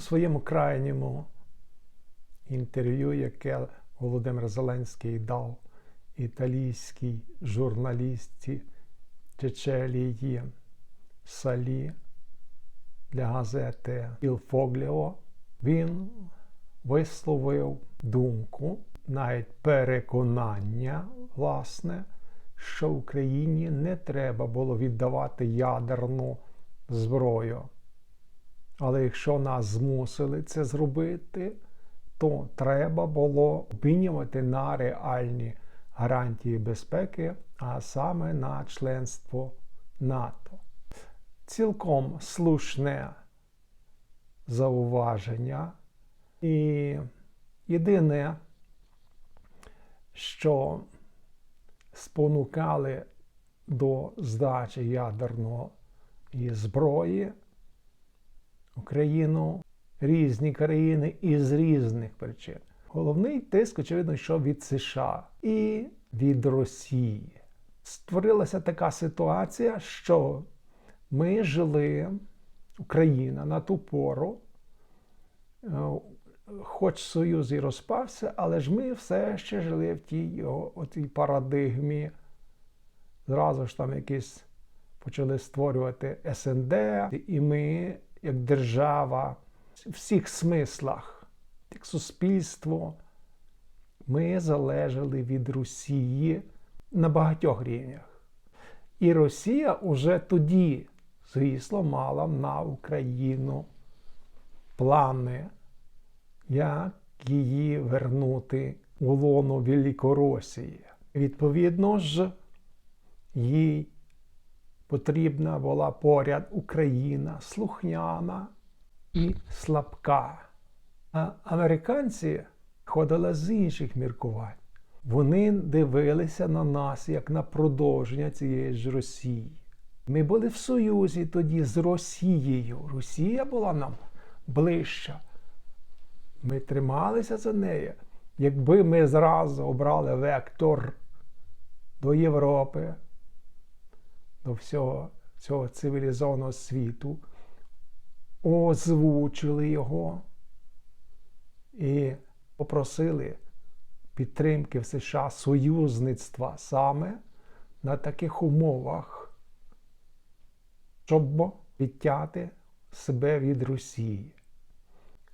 У своєму крайньому інтерв'ю, яке Володимир Зеленський дав італійській журналістці Чечелії Салі для газети Il Foglio, він висловив думку, навіть переконання, власне, що Україні не треба було віддавати ядерну зброю. Але якщо нас змусили це зробити, то треба було обмінювати на реальні гарантії безпеки, а саме на членство НАТО. Цілком слушне зауваження. І єдине, що спонукали до здачі ядерної зброї Україну різні країни із різних причин. Головний тиск, очевидно, що від США і від Росії. Створилася така ситуація, що ми жили, Україна на ту пору, е, хоч Союз і розпався, але ж ми все ще жили в тій його отій парадигмі. Зразу ж там якісь почали створювати СНД, і ми, як держава, в всіх смислах, як суспільство, ми залежали від Росії на багатьох рівнях. І Росія уже тоді, звісно, мала на Україну плани, як її вернути у лоно Великоросії. Відповідно ж, їй потрібна була поряд Україна слухняна і слабка. А американці ходили з інших міркувань. Вони дивилися на нас як на продовження цієї ж Росії. Ми були в Союзі тоді з Росією. Росія була нам ближча. Ми трималися за нею. Якби ми зразу обрали вектор до Європи, до всього цього цивілізованого світу, озвучили його і попросили підтримки в США союзництва саме на таких умовах, щоб відтяти себе від Росії.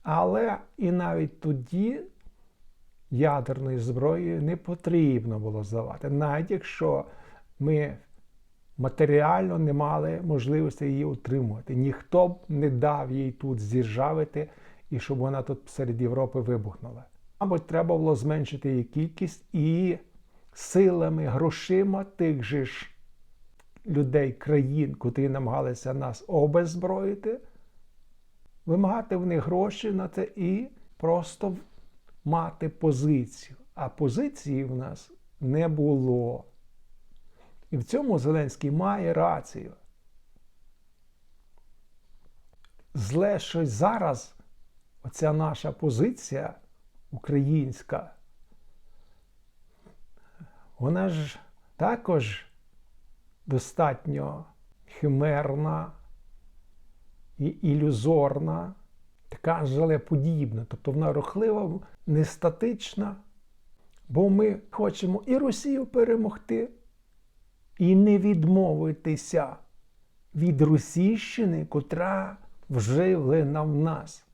Але і навіть тоді ядерної зброї не потрібно було здавати, навіть якщо ми матеріально не мали можливості її утримувати. Ніхто б не дав їй тут зіржавити і щоб вона тут серед Європи вибухнула. Мабуть, треба було зменшити її кількість і силами, грошима тих же ж людей, країн, котрі намагалися нас обезброїти, вимагати в них гроші на це і просто мати позицію. А позиції в нас не було. І в цьому Зеленський має рацію. Зле щось зараз, оця наша позиція українська, вона ж також достатньо химерна і ілюзорна, така жалеподібна. Тобто вона рухлива, не статична, бо ми хочемо і Росію перемогти і не відмовитися від Російщини, котра вживлена в нас.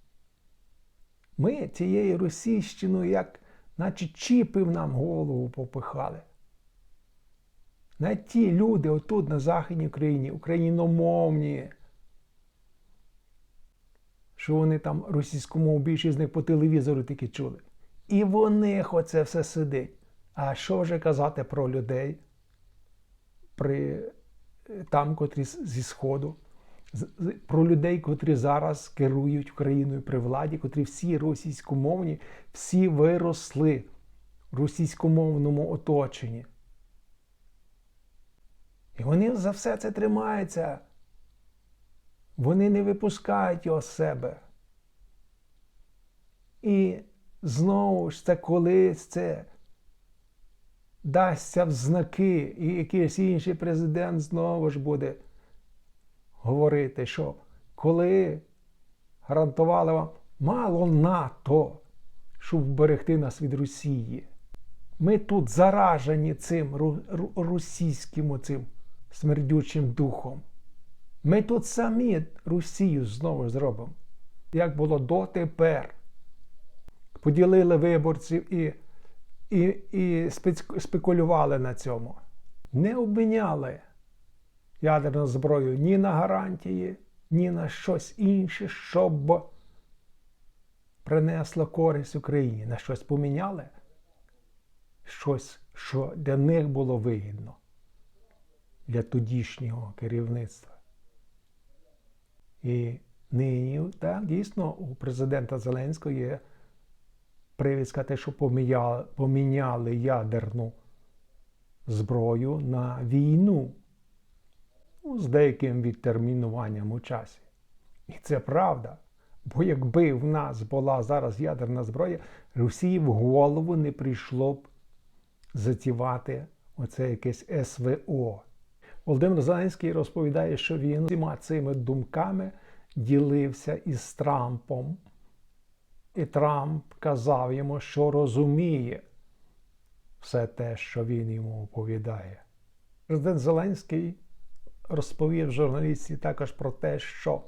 Ми цією Російщиною, як наче чіпи в нам голову попихали. Навіть ті люди отут, на Західній Україні, україномовні, що вони там російськомовні, більшість з них по телевізору тільки чули. І в них оце все сидить. А що вже казати про людей? При там, котрі зі Сходу, про людей, котрі зараз керують Україною при владі, котрі всі російськомовні, всі виросли в російськомовному оточенні. І вони за все це тримаються. Вони не випускають його з себе. І знову ж це колись це дасться в знаки, і якийсь інший президент знову ж буде говорити, що коли гарантували вам мало НАТО, щоб вберегти нас від Росії. Ми тут заражені цим російським оцим смердючим духом. Ми тут самі Росію знову зробимо. Як було дотепер. Поділили виборців і, і, і спекулювали на цьому. Не обміняли ядерну зброю ні на гарантії, ні на щось інше, щоб принесло користь Україні. На щось поміняли. Щось, що для них було вигідно, для тодішнього керівництва. І нині, так, дійсно, у президента Зеленського є привід сказати, що поміняли, ядерну зброю на війну ну, з деяким відтермінуванням у часі. І це правда. Бо якби в нас була зараз ядерна зброя, Росії в голову не прийшло б затівати оце якесь СВО. Володимир Зеленський розповідає, що він всіма цими думками ділився із Трампом. І Трамп казав йому, що розуміє все те, що він йому оповідає. Президент Зеленський розповів журналістці також про те, що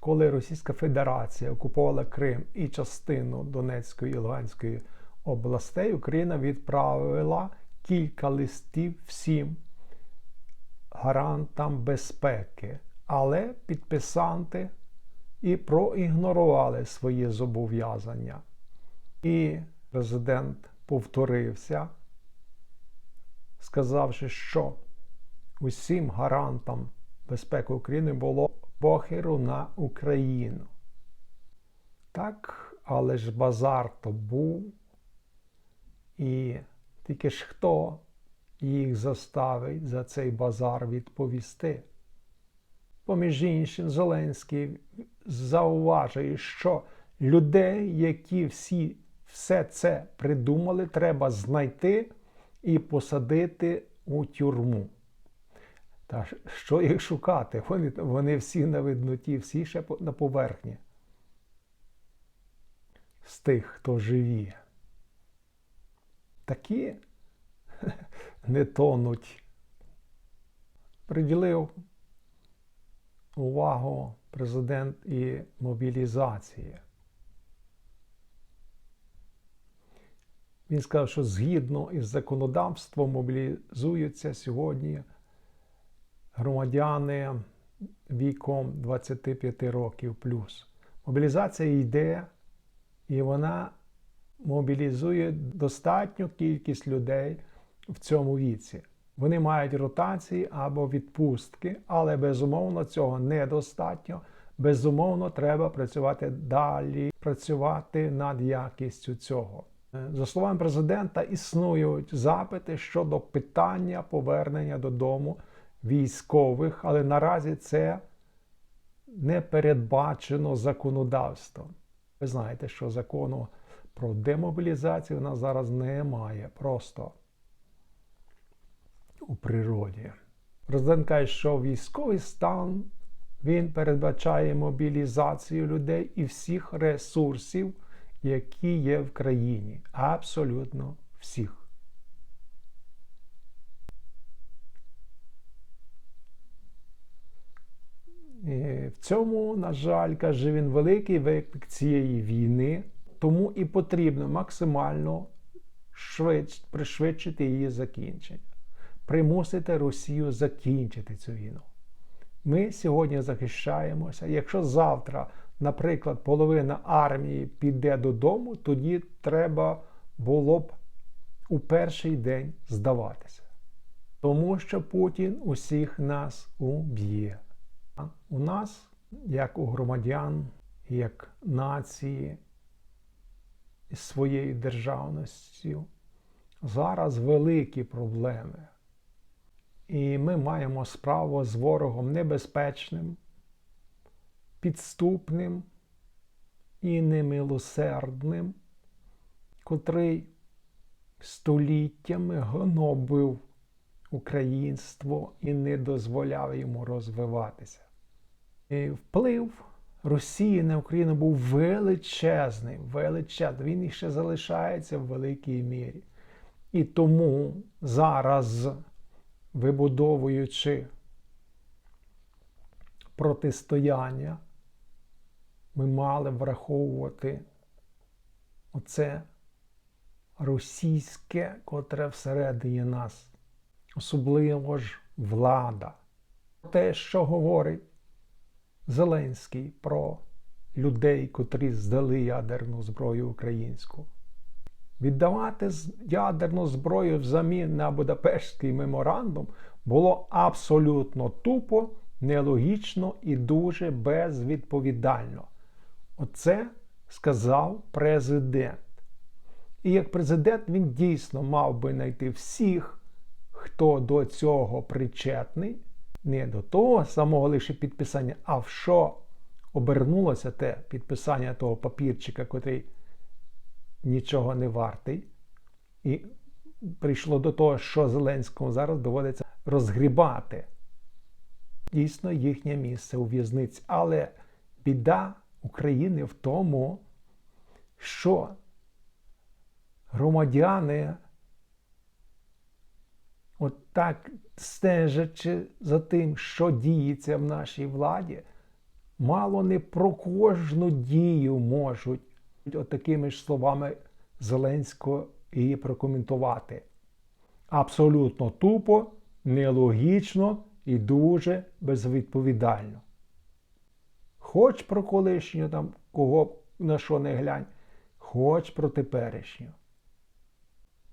коли Російська Федерація окупувала Крим і частину Донецької і Луганської областей, Україна відправила кілька листів всім гарантам безпеки, але підписанти і проігнорували свої зобов'язання. І президент повторився, сказавши, що усім гарантам безпеки України було похеру на Україну. Так, але ж базар то був, і тільки ж хто їх заставить за цей базар відповісти. Поміж іншим, Зеленський зауважує, що людей, які всі все це придумали, треба знайти і посадити у тюрму. Та що їх шукати? Вони, вони всі на видноті, всі ще на поверхні. З тих, хто живі. Такі не тонуть. Приділив увагу президент і мобілізації. Він сказав, що згідно із законодавством мобілізуються сьогодні громадяни віком 25 років плюс. Мобілізація йде, і вона мобілізує достатню кількість людей в цьому віці. Вони мають ротації або відпустки, але безумовно цього недостатньо. Безумовно, треба працювати далі, працювати над якістю цього. Е, За словами президента, існують запити щодо питання повернення додому військових, але наразі це не передбачено законодавством. Ви знаєте, що закону про демобілізацію у нас зараз немає просто у природі. Каже, що військовий стан він передбачає мобілізацію людей і всіх ресурсів, які є в країні. Абсолютно всіх. І в цьому, на жаль, каже він, великий виклик цієї війни, тому і потрібно максимально швидш, пришвидшити її закінчення, примусити Росію закінчити цю війну. Ми сьогодні захищаємося. Якщо завтра, наприклад, половина армії піде додому, тоді треба було б у перший день здаватися. Тому що Путін усіх нас уб'є. У нас, як у громадян, як нації своєю державністю, зараз великі проблеми. І ми маємо справу з ворогом небезпечним, підступним і немилосердним, котрий століттями гнобив українство і не дозволяв йому розвиватися. І вплив Росії на Україну був величезний, величезний. Він і ще залишається в великій мірі. І тому зараз, вибудовуючи протистояння, ми мали враховувати оце російське, котре всередині нас, особливо ж влада. Те, що говорить Зеленський про людей, котрі здали ядерну зброю українську. Віддавати ядерну зброю взамін на Будапештський меморандум було абсолютно тупо, нелогічно і дуже безвідповідально. Оце сказав президент. І як президент він дійсно мав би знайти всіх, хто до цього причетний, не до того самого лише підписання, а в що обернулося те підписання того папірчика, котрий нічого не вартий. І прийшло до того, що Зеленському зараз доводиться розгрібати дійсно їхнє місце у в'язниці. Але біда України в тому, що громадяни, от так стежачи за тим, що діється в нашій владі, мало не про кожну дію можуть от такими ж словами Зеленського її прокоментувати. Абсолютно тупо, нелогічно і дуже безвідповідально. Хоч про колишню там, кого на що не глянь, хоч про теперішню.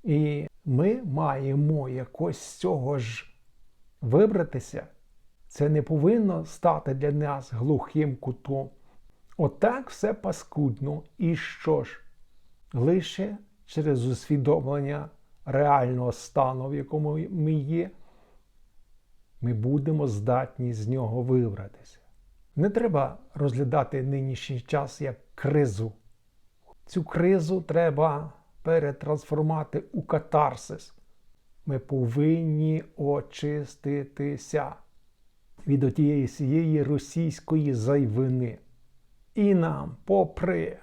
І ми маємо якось з цього ж вибратися. Це не повинно стати для нас глухим кутом. Отак все паскудно. І що ж? Лише через усвідомлення реального стану, в якому ми є, ми будемо здатні з нього вибратися. Не треба розглядати нинішній час як кризу. Цю кризу треба перетрансформувати у катарсис. Ми повинні очиститися від отієї російської зайвини. І нам, попри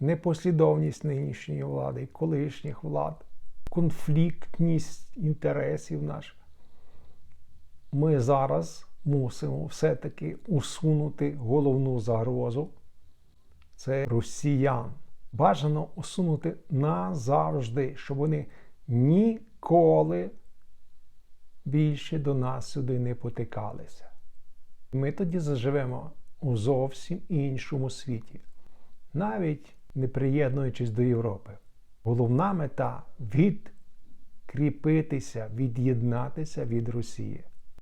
непослідовність нинішньої влади і колишніх влад, конфліктність інтересів наших, ми зараз мусимо все-таки усунути головну загрозу це росіян. Бажано усунути назавжди, щоб вони ніколи більше до нас сюди не потикалися. Ми тоді заживемо у зовсім іншому світі, навіть не приєднуючись до Європи. Головна мета відкріпитися, від'єднатися від Росії.